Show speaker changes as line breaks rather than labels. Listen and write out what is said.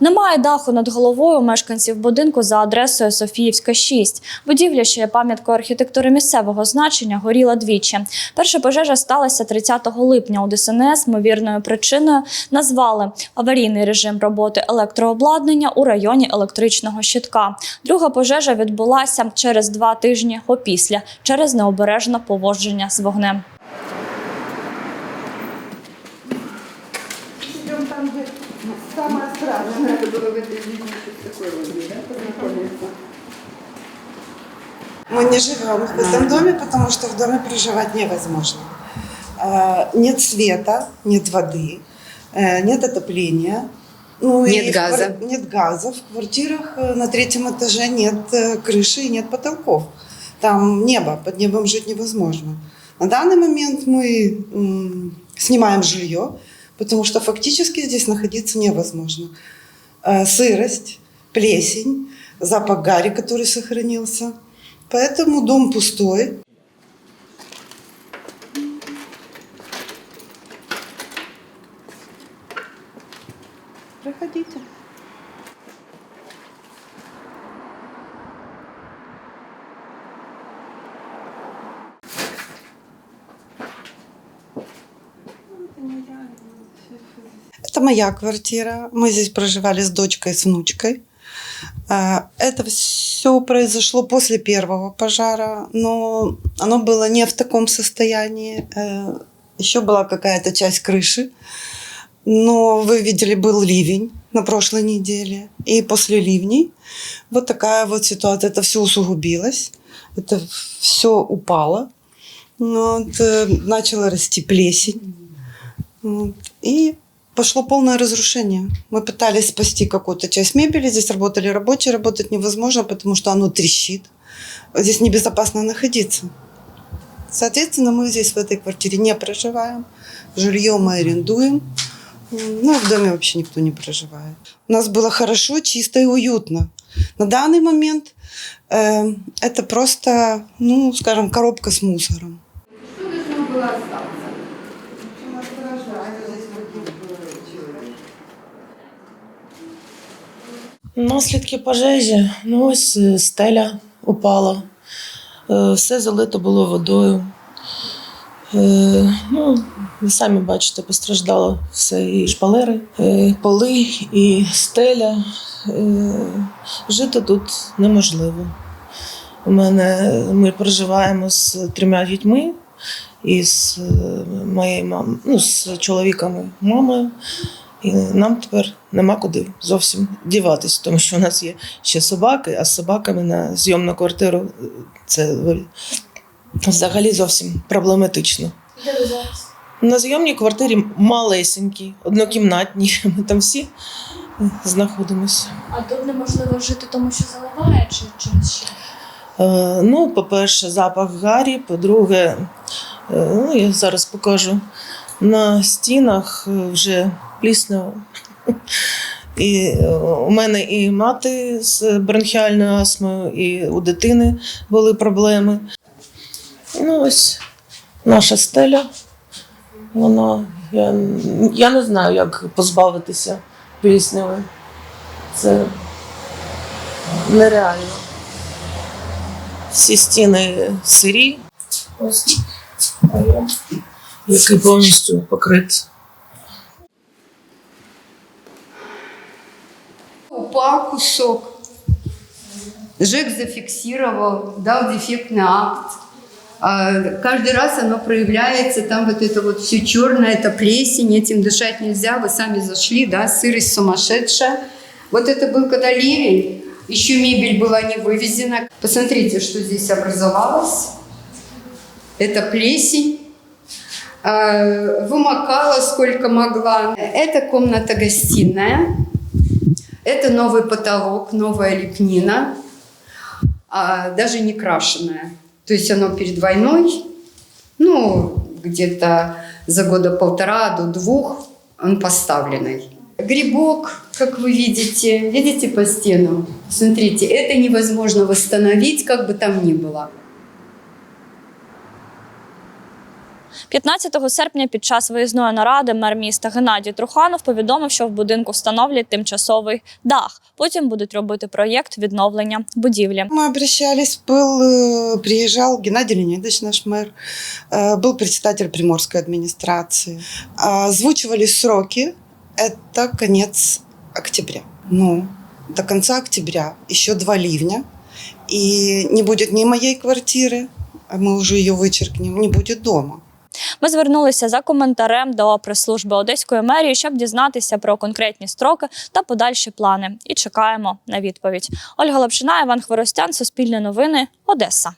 Немає даху над головою мешканців будинку за адресою Софіївська 6. Будівля, що є пам'яткою архітектури місцевого значення, горіла двічі. Перша пожежа сталася 30 липня. У ДСНС ймовірною причиною назвали аварійний режим роботи електрообладнання у районі електричного щитка. Друга пожежа відбулася через два тижні опісля через необережне поводження з вогнем.
Самое страшное. Было в этой жизни что-то такое возьми, да, познакомиться.
Мы не живем в этом доме, потому что в доме проживать невозможно. А, Нет света, нет воды, э, нет отопления. Ну,
Нет
и в
газа.
квар- Нет газа. В квартирах э, на третьем этаже нет э, крыши и нет потолков. Там небо, под небом жить невозможно. На данный момент мы м, снимаем жилье, потому что фактически здесь находиться невозможно. Э, Сырость, плесень, запах гари, который сохранился. Поэтому дом пустой. Проходите. Моя квартира. Мы здесь проживали с дочкой, с внучкой. А, Это все произошло после первого пожара, но оно было не в таком состоянии. Э, Еще была какая-то часть крыши. Но вы видели, был ливень на прошлой неделе. И после ливней вот такая вот ситуация. Это все усугубилось. Это все упало. Вот, э, начала расти плесень. Вот, И пошло полное разрушение. Мы пытались спасти какую-то часть мебели. Здесь работали рабочие. Работать невозможно, потому что оно трещит. Здесь небезопасно находиться. Соответственно, мы здесь в этой квартире не проживаем. Жилье мы арендуем. Ну, в доме вообще никто не проживает. У нас было хорошо, чисто и уютно. На данный момент э, это просто, ну, скажем, коробка с мусором.
Наслідки пожежі. Ну ось е, стеля упала. Е, Все залито було водою. Е, Ну, ви самі бачите, постраждало все і шпалери, і поли, і стеля. Жити тут неможливо. У мене ми проживаємо з трьома дітьми і з моєю мамою, ну, з чоловіками мамою. І нам тепер нема куди зовсім діватись, тому що у нас є ще собаки, а з собаками на зйомну квартиру е, це взагалі зовсім проблематично.
Де ви зараз?
На зйомній квартирі малесенькій, однокімнатній. Ми там всі знаходимося.
А тут неможливо жити, тому що заливає чи через що?
Е, ну, по-перше, запах гарі, по-друге, е, ну, я зараз покажу на стінах вже плісняло. І е, у мене і мати з бронхіальною астмою, і у дитини були проблеми. Ну, ось наша стеля. Вона, я, я не знаю, як позбавитися плісняви. Це нереально. Всі стіни сирі. Ось. Який повністю покрит
Упал кусок. ЖЭК зафиксировал, дал дефектный акт. А, Каждый раз оно проявляется, там вот это вот все черное, это плесень, этим дышать нельзя, вы сами зашли, да, сырость сумасшедшая. Вот это был когда ливень, еще мебель была не вывезена. Посмотрите, что здесь образовалось. Это плесень. А, Вымокала сколько могла. Это комната-гостиная. Это новый потолок, новая лепнина, а, даже не крашеная. То есть оно перед войной, ну, где-то за года полтора до двух он поставленный. Грибок, как вы видите, видите по стенам? Смотрите, это невозможно восстановить, как бы там ни было.
15 серпня під час виїзної наради мер міста Геннадій Труханов повідомив, що в будинку встановлять тимчасовий дах. Потім будуть робити проєкт відновлення будівлі.
Мы обращались, был, э, приезжал Геннадий Леонидович, наш мэр, э, был председатель Приморской администрации. А, Озвучивали сроки, это конец октября. Ну, до конца октября еще два ливня, и не будет ни моей квартиры, а мы уже ее вычеркнем, не будет дома.
Ми звернулися за коментарем до прес-служби Одеської мерії, щоб дізнатися про конкретні строки та подальші плани. І чекаємо на відповідь. Ольга Лапшина, Іван Хворостян, Суспільне новини, Одеса.